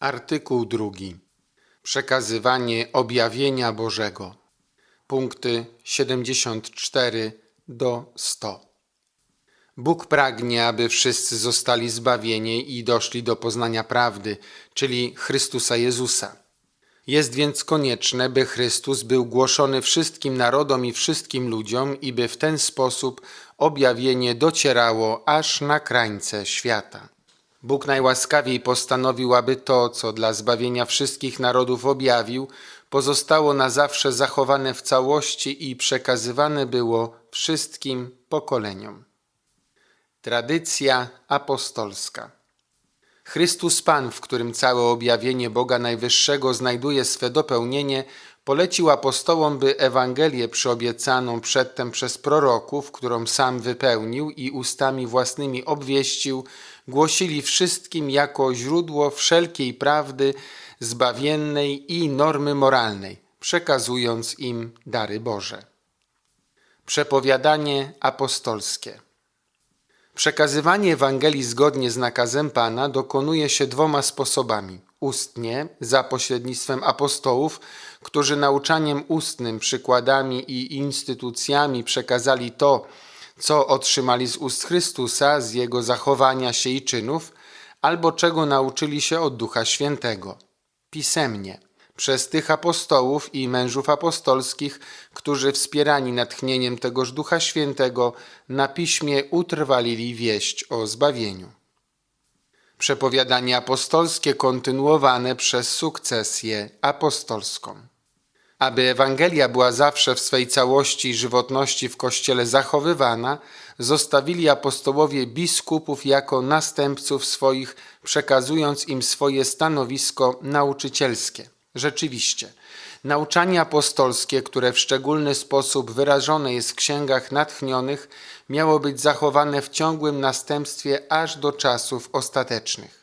Artykuł drugi. Przekazywanie objawienia Bożego. Punkty 74 do 100. Bóg pragnie, aby wszyscy zostali zbawieni i doszli do poznania prawdy, czyli Chrystusa Jezusa. Jest więc konieczne, by Chrystus był głoszony wszystkim narodom i wszystkim ludziom i by w ten sposób objawienie docierało aż na krańce świata. Bóg najłaskawiej postanowił, aby to, co dla zbawienia wszystkich narodów objawił, pozostało na zawsze zachowane w całości i przekazywane było wszystkim pokoleniom. Tradycja apostolska. Chrystus Pan, w którym całe objawienie Boga Najwyższego znajduje swe dopełnienie, polecił apostołom, by Ewangelię przyobiecaną przedtem przez proroków, którą sam wypełnił i ustami własnymi obwieścił, głosili wszystkim jako źródło wszelkiej prawdy zbawiennej i normy moralnej, przekazując im dary Boże. Przepowiadanie apostolskie. Przekazywanie Ewangelii zgodnie z nakazem Pana dokonuje się dwoma sposobami. Ustnie, za pośrednictwem apostołów, którzy nauczaniem ustnym, przykładami i instytucjami przekazali to, co otrzymali z ust Chrystusa, z Jego zachowania się i czynów, albo czego nauczyli się od Ducha Świętego. Pisemnie, przez tych apostołów i mężów apostolskich, którzy wspierani natchnieniem tegoż Ducha Świętego na piśmie utrwalili wieść o zbawieniu. Przepowiadanie apostolskie kontynuowane przez sukcesję apostolską. Aby Ewangelia była zawsze w swej całości i żywotności w Kościele zachowywana, zostawili apostołowie biskupów jako następców swoich, przekazując im swoje stanowisko nauczycielskie. Rzeczywiście, nauczanie apostolskie, które w szczególny sposób wyrażone jest w księgach natchnionych, miało być zachowane w ciągłym następstwie aż do czasów ostatecznych.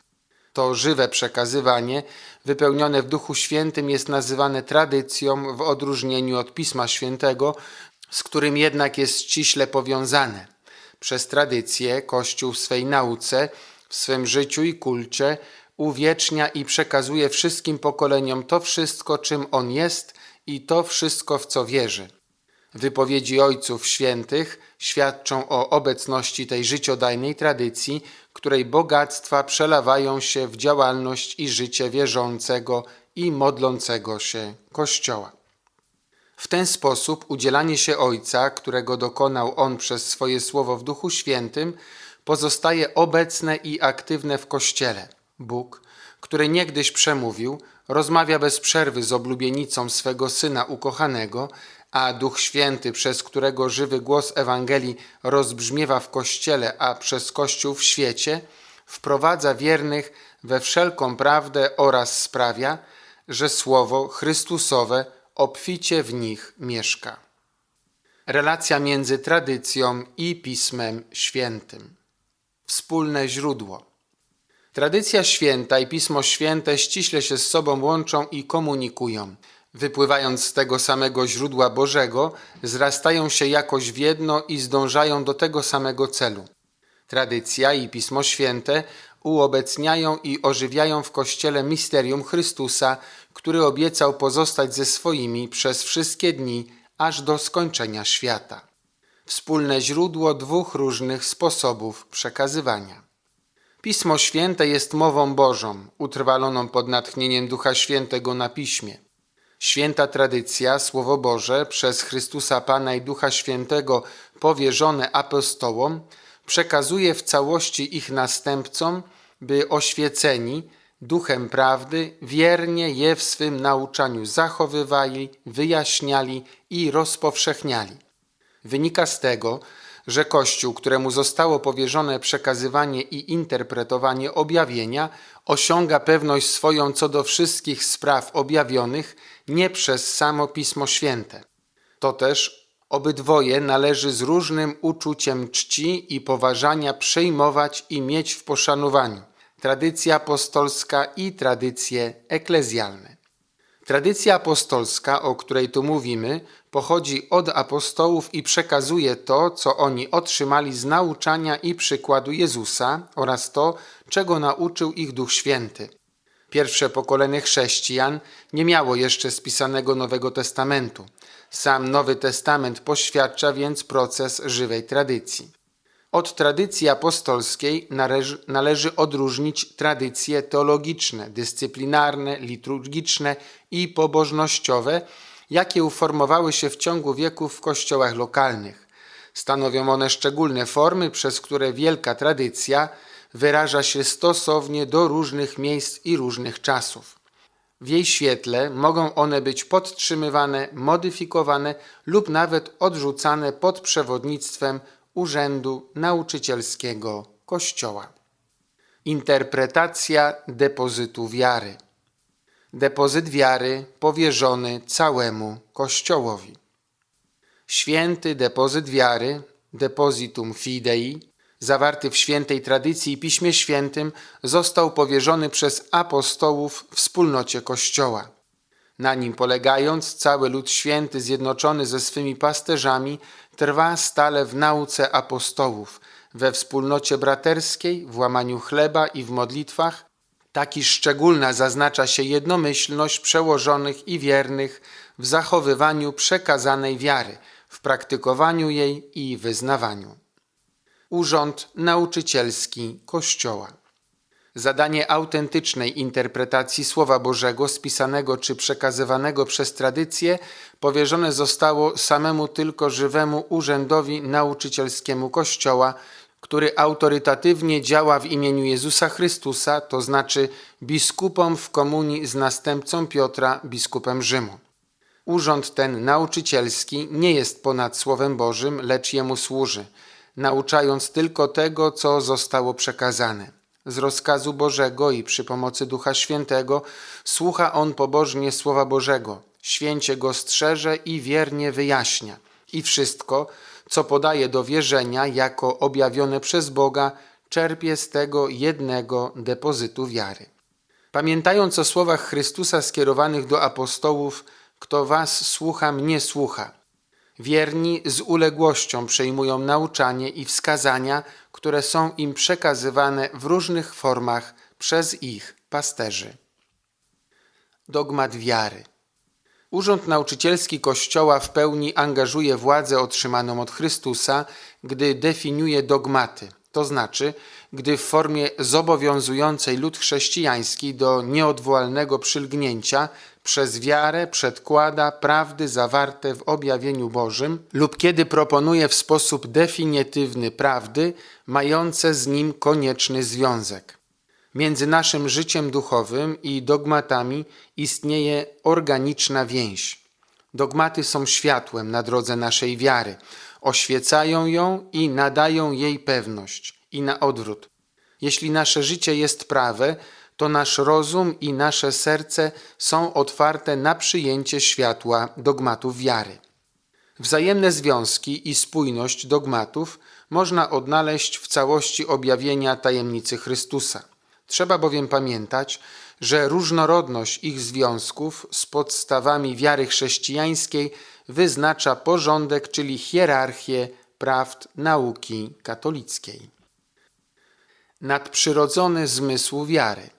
To żywe przekazywanie, wypełnione w Duchu Świętym, jest nazywane tradycją w odróżnieniu od Pisma Świętego, z którym jednak jest ściśle powiązane. Przez tradycję Kościół w swej nauce, w swym życiu i kulcie uwiecznia i przekazuje wszystkim pokoleniom to wszystko, czym on jest i to wszystko, w co wierzy. Wypowiedzi Ojców Świętych świadczą o obecności tej życiodajnej tradycji, której bogactwa przelawają się w działalność i życie wierzącego i modlącego się Kościoła. W ten sposób udzielanie się Ojca, którego dokonał On przez swoje słowo w Duchu Świętym, pozostaje obecne i aktywne w Kościele. Bóg, który niegdyś przemówił, rozmawia bez przerwy z oblubienicą swego Syna ukochanego, a Duch Święty, przez którego żywy głos Ewangelii rozbrzmiewa w Kościele, a przez Kościół w świecie, wprowadza wiernych we wszelką prawdę oraz sprawia, że Słowo Chrystusowe obficie w nich mieszka. Relacja między tradycją i Pismem Świętym. Wspólne źródło. Tradycja święta i Pismo Święte ściśle się z sobą łączą i komunikują. Wypływając z tego samego źródła Bożego, zrastają się jakoś w jedno i zdążają do tego samego celu. Tradycja i Pismo Święte uobecniają i ożywiają w Kościele misterium Chrystusa, który obiecał pozostać ze swoimi przez wszystkie dni, aż do skończenia świata. Wspólne źródło dwóch różnych sposobów przekazywania. Pismo Święte jest mową Bożą, utrwaloną pod natchnieniem Ducha Świętego na piśmie. Święta tradycja, Słowo Boże, przez Chrystusa Pana i Ducha Świętego powierzone apostołom, przekazuje w całości ich następcom, by oświeceni duchem prawdy wiernie je w swym nauczaniu zachowywali, wyjaśniali i rozpowszechniali. Wynika z tego, że Kościół, któremu zostało powierzone przekazywanie i interpretowanie objawienia, osiąga pewność swoją co do wszystkich spraw objawionych nie przez samo Pismo Święte. To też obydwoje należy z różnym uczuciem czci i poważania przejmować i mieć w poszanowaniu tradycja apostolska i tradycje eklezjalne. Tradycja apostolska, o której tu mówimy, pochodzi od apostołów i przekazuje to, co oni otrzymali z nauczania i przykładu Jezusa oraz to, czego nauczył ich Duch Święty. Pierwsze pokolenie chrześcijan nie miało jeszcze spisanego Nowego Testamentu. Sam Nowy Testament poświadcza więc proces żywej tradycji. Od tradycji apostolskiej należy, należy odróżnić tradycje teologiczne, dyscyplinarne, liturgiczne i pobożnościowe, jakie uformowały się w ciągu wieków w kościołach lokalnych. Stanowią one szczególne formy, przez które wielka tradycja wyraża się stosownie do różnych miejsc i różnych czasów. W jej świetle mogą one być podtrzymywane, modyfikowane lub nawet odrzucane pod przewodnictwem Urzędu Nauczycielskiego Kościoła. Interpretacja depozytu wiary. Depozyt wiary powierzony całemu Kościołowi. Święty depozyt wiary, depositum fidei, zawarty w świętej tradycji i Piśmie Świętym, został powierzony przez apostołów wspólnocie Kościoła. Na nim polegając, cały lud święty zjednoczony ze swymi pasterzami trwa stale w nauce apostołów, we wspólnocie braterskiej, w łamaniu chleba i w modlitwach. Taki szczególna zaznacza się jednomyślność przełożonych i wiernych w zachowywaniu przekazanej wiary, w praktykowaniu jej i wyznawaniu. Urząd Nauczycielski Kościoła. Zadanie autentycznej interpretacji Słowa Bożego spisanego czy przekazywanego przez tradycję powierzone zostało samemu tylko żywemu urzędowi nauczycielskiemu Kościoła, który autorytatywnie działa w imieniu Jezusa Chrystusa, to znaczy biskupom w komunii z następcą Piotra, biskupem Rzymu. Urząd ten nauczycielski nie jest ponad Słowem Bożym, lecz jemu służy, nauczając tylko tego, co zostało przekazane. Z rozkazu Bożego i przy pomocy Ducha Świętego słucha on pobożnie Słowa Bożego, święcie go strzeże i wiernie wyjaśnia. I wszystko, co podaje do wierzenia jako objawione przez Boga, czerpie z tego jednego depozytu wiary. Pamiętając o słowach Chrystusa skierowanych do apostołów, kto was słucha, mnie słucha. Wierni z uległością przejmują nauczanie i wskazania, które są im przekazywane w różnych formach przez ich pasterzy. Dogmat wiary. Urząd nauczycielski Kościoła w pełni angażuje władzę otrzymaną od Chrystusa, gdy definiuje dogmaty, to znaczy, gdy w formie zobowiązującej lud chrześcijański do nieodwołalnego przylgnięcia przez wiarę przedkłada prawdy zawarte w objawieniu Bożym lub kiedy proponuje w sposób definitywny prawdy mające z nim konieczny związek. Między naszym życiem duchowym i dogmatami istnieje organiczna więź. Dogmaty są światłem na drodze naszej wiary, oświecają ją i nadają jej pewność, i na odwrót. Jeśli nasze życie jest prawe, to nasz rozum i nasze serce są otwarte na przyjęcie światła dogmatów wiary. Wzajemne związki i spójność dogmatów można odnaleźć w całości objawienia tajemnicy Chrystusa. Trzeba bowiem pamiętać, że różnorodność ich związków z podstawami wiary chrześcijańskiej wyznacza porządek, czyli hierarchię prawd nauki katolickiej. Nadprzyrodzony zmysł wiary.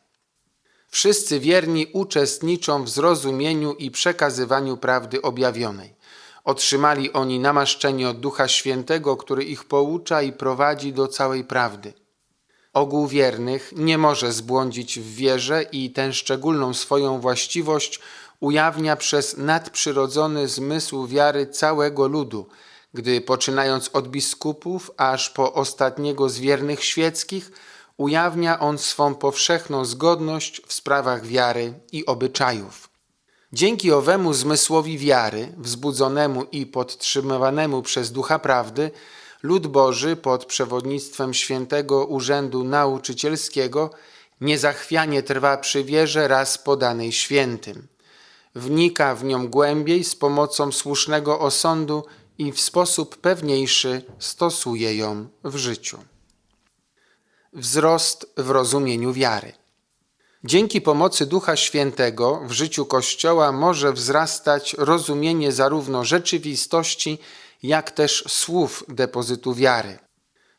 Wszyscy wierni uczestniczą w zrozumieniu i przekazywaniu prawdy objawionej. Otrzymali oni namaszczenie od Ducha Świętego, który ich poucza i prowadzi do całej prawdy. Ogół wiernych nie może zbłądzić w wierze i tę szczególną swoją właściwość ujawnia przez nadprzyrodzony zmysł wiary całego ludu, gdy poczynając od biskupów aż po ostatniego z wiernych świeckich, ujawnia on swą powszechną zgodność w sprawach wiary i obyczajów. Dzięki owemu zmysłowi wiary, wzbudzonemu i podtrzymywanemu przez Ducha Prawdy, lud Boży pod przewodnictwem świętego urzędu nauczycielskiego niezachwianie trwa przy wierze raz podanej świętym. Wnika w nią głębiej z pomocą słusznego osądu i w sposób pewniejszy stosuje ją w życiu. Wzrost w rozumieniu wiary. Dzięki pomocy Ducha Świętego w życiu Kościoła może wzrastać rozumienie zarówno rzeczywistości, jak też słów depozytu wiary.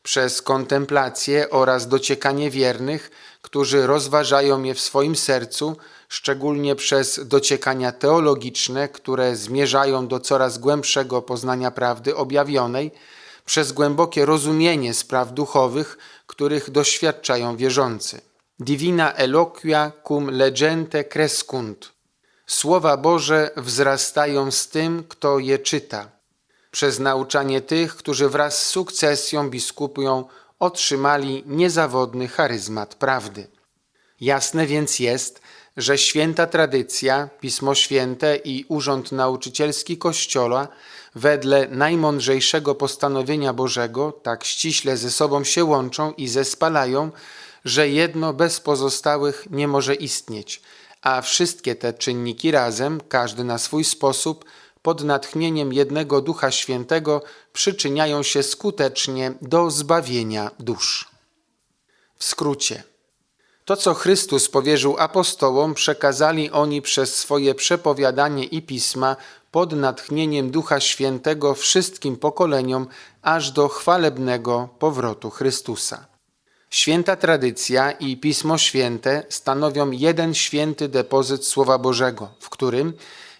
przez kontemplację oraz dociekanie wiernych, którzy rozważają je w swoim sercu, szczególnie przez dociekania teologiczne, które zmierzają do coraz głębszego poznania prawdy objawionej, przez głębokie rozumienie spraw duchowych, których doświadczają wierzący. Divina eloquia cum legente crescunt. Słowa Boże wzrastają z tym, kto je czyta. Przez nauczanie tych, którzy wraz z sukcesją biskupią otrzymali niezawodny charyzmat prawdy. Jasne więc jest, że święta tradycja, Pismo Święte i Urząd Nauczycielski Kościoła wedle najmądrzejszego postanowienia Bożego tak ściśle ze sobą się łączą i zespalają, że jedno bez pozostałych nie może istnieć, a wszystkie te czynniki razem, każdy na swój sposób, pod natchnieniem jednego Ducha Świętego przyczyniają się skutecznie do zbawienia dusz. W skrócie. To, co Chrystus powierzył apostołom, przekazali oni przez swoje przepowiadanie i pisma pod natchnieniem Ducha Świętego wszystkim pokoleniom, aż do chwalebnego powrotu Chrystusa. Święta tradycja i Pismo Święte stanowią jeden święty depozyt Słowa Bożego, w którym,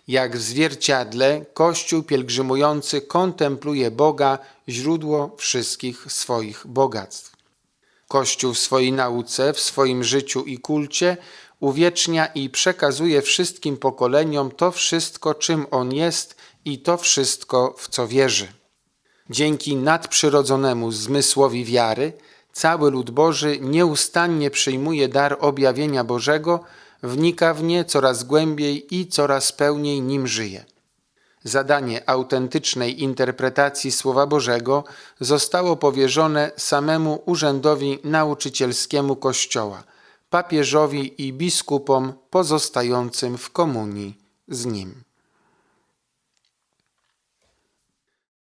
jak w zwierciadle, Kościół pielgrzymujący kontempluje Boga, źródło wszystkich swoich bogactw. Kościół w swojej nauce, w swoim życiu i kulcie uwiecznia i przekazuje wszystkim pokoleniom to wszystko, czym on jest i to wszystko, w co wierzy. Dzięki nadprzyrodzonemu zmysłowi wiary, cały lud Boży nieustannie przyjmuje dar objawienia Bożego, wnika w nie coraz głębiej i coraz pełniej nim żyje. Zadanie autentycznej interpretacji Słowa Bożego zostało powierzone samemu urzędowi nauczycielskiemu Kościoła, papieżowi i biskupom pozostającym w komunii z nim.